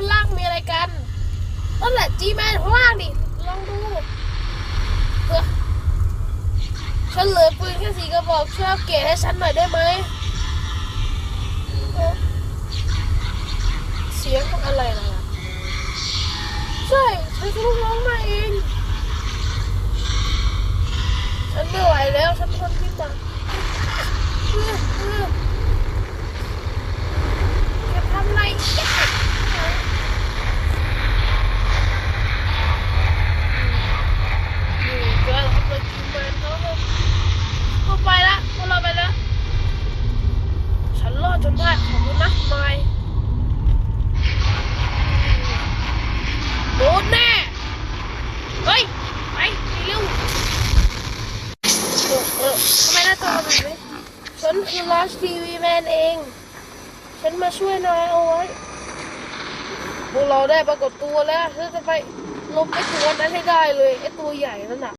านล่างมีอะไรกันนั่นแหละจีแมนข้างล่างดิลองดูเออฉันเหลือปืนแค่สี่กระบอกช่วยเอาเกรดให้ฉันหน่อยได้ไหมเออเสียงอะไรนะใช่ฉันก็ลูกน้องมาเองฉันไม่ไหวแล้วฉันทนที่มาเออเออจะทำอะไรอย่านี่เกิดทำอะไรกินมันเขาเลยก็ไปละพวกเราไปแล้ว ฉันรอด จนได้ขอบคุณนะนายโดนแน่ เฮ้ย ไปเร็วเออทำไมหน้าจอแบบนี้ฉันคือลาสทีวีแมนเอง ฉันมาช่วยนายเอาไว้พวกเราได้ปรากฏตัวแล้วฉันจะไปลบไอ้ตัวนั้นให้ได้เลย ไอ้ตัวใหญ่นั่นน่ะ